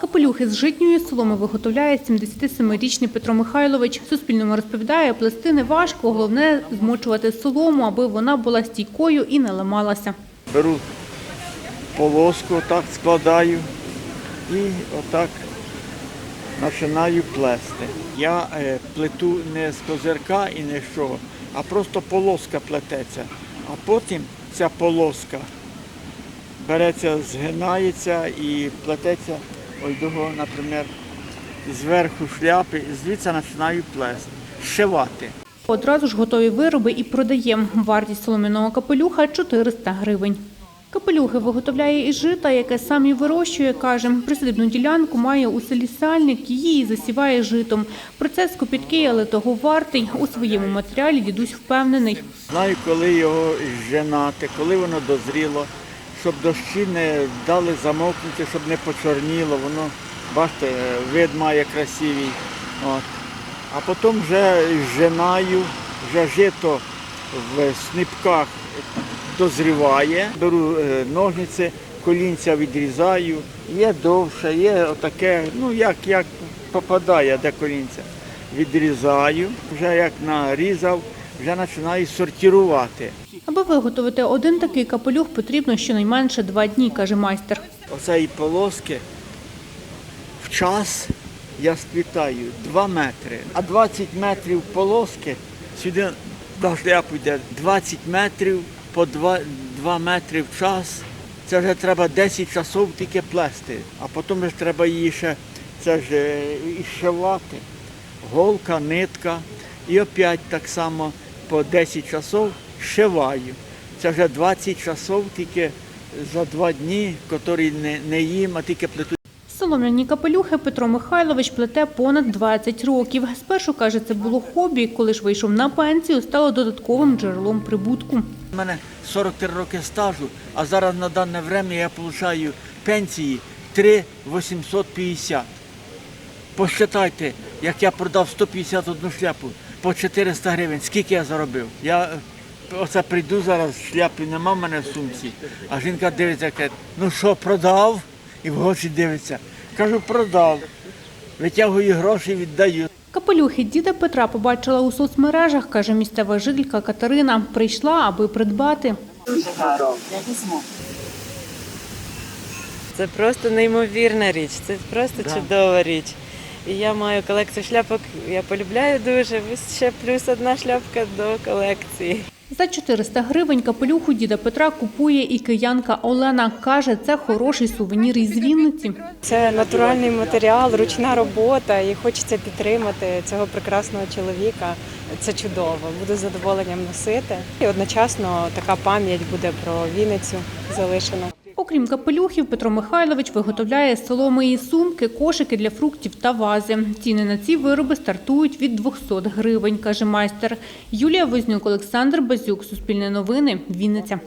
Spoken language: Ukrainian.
Капелюхи з житньої соломи виготовляє 77-річний Петро Михайлович. Суспільному розповідає, плести не важко, головне змочувати солому, аби вона була стійкою і не ламалася. Беру полоску, отак складаю і отак починаю плести. Я е, плету не з козирка і не з чого, а просто полоска плететься. А потім ця полоска береться, згинається і плететься ось того, наприклад, зверху шляпи, звідси починаю плести, зшивати. Одразу ж готові вироби і продаємо. Вартість солом'яного капелюха 400 гривень. Капелюхи виготовляє із жита, яке сам і вирощує, каже. Присадибну ділянку має у селі Сальник, її і засіває житом. Процес копіткий, але того вартий. У своєму матеріалі дідусь впевнений. Знаю, коли його женати, коли воно дозріло, щоб дощі не дали замокнути, щоб не почорніло, воно, бачите, вид має красивий. От. А потім вже женаю, вже жито в снипках дозріває, беру е, ножниці, колінця відрізаю, є довше, є отаке, ну як, як попадає, де колінця. Відрізаю, вже як нарізав, вже починаю сортувати. Аби виготовити один такий капелюх, потрібно щонайменше два дні, каже майстер. Оцеї полоски в час я сплітаю 2 метри, а 20 метрів полоски сюди до шляпу йде 20 метрів по 2, 2 метри в час. Це вже треба 10 часов тільки плести, а потім вже треба її ще це ж е, і шивати. Голка, нитка. І опять так само по 10 часов шиваю. Це вже 20 часов тільки за два дні, які не, не їм, а тільки плету. Солом'яні капелюхи Петро Михайлович плете понад 20 років. Спершу, каже, це було хобі, коли ж вийшов на пенсію, стало додатковим джерелом прибутку. У мене 43 роки стажу, а зараз на дане время я отримую пенсії 3 850. Посчитайте, як я продав 151 шляпу по 400 гривень, скільки я заробив. Я оце прийду зараз, шляпи нема в мене в сумці, а жінка дивиться, каже, ну що, продав? І в очі дивиться. Кажу, продав. Витягую гроші, віддаю. Капелюхи діда Петра побачила у соцмережах, каже місцева жителька Катерина. Прийшла, аби придбати. Це просто неймовірна річ, це просто Да. чудова річ. І я маю колекцію шляпок, я полюбляю дуже. Ось ще плюс одна шляпка до колекції. За 400 гривень капелюху діда Петра купує і киянка Олена. Каже, це хороший сувенір із Вінниці. Це натуральний матеріал, ручна робота, і хочеться підтримати цього прекрасного чоловіка. Це чудово. Буду з задоволенням носити. І одночасно така пам'ять буде про Вінницю залишена. Окрім капелюхів, Петро Михайлович виготовляє з соломи сумки, кошики для фруктів та вази. Ціни на ці вироби стартують від 200 гривень, каже майстер. Юлія Вознюк, Олександр Базюк, Суспільне новини, Вінниця.